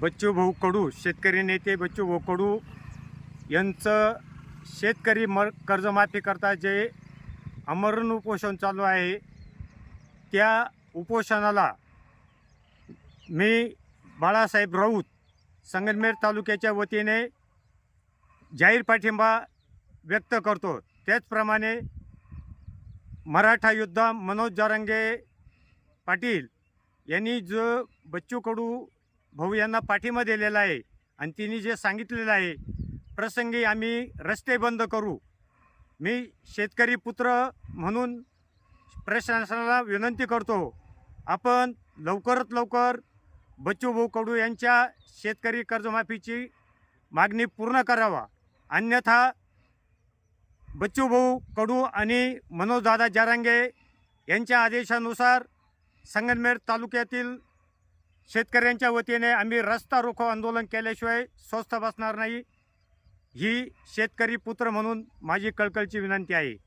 बच्चू भाऊ कडू शेतकरी नेते बच्चू भाऊ कडू यांचं शेतकरी मर कर्जमाफी करता जे अमरण उपोषण चालू आहे. त्या उपोषणाला मी बाळासाहेब राऊत संगमनेर तालुक्याच्या वतीने जाहीर पाठिंबा व्यक्त करतो. त्याचप्रमाणे मराठा योद्धा मनोज जारंगे पाटील यांनी जो बच्चू कडू भाऊ यांना पाठिंबा दिलेला आहे आणि तिने जे सांगितलेलं आहे प्रसंगी आम्ही रस्ते बंद करू. मी शेतकरी पुत्र म्हणून प्रशासनाला विनंती करतो आपण लवकरात लवकर बच्चू भाऊ कडू यांच्या शेतकरी कर्जमाफीची मागणी पूर्ण करावा. अन्यथा बच्चू भाऊ कडू आणि मनोजदादा जारांगे यांच्या आदेशानुसार संगमनेर तालुक्यातील शेतकऱ्यांच्या वतीने आम्ही रस्ता रोखो आंदोलन केल्याशिवाय स्वस्थ बसणार नाही. ही शेतकरी पुत्र म्हणून माझी कळकळची विनंती आहे.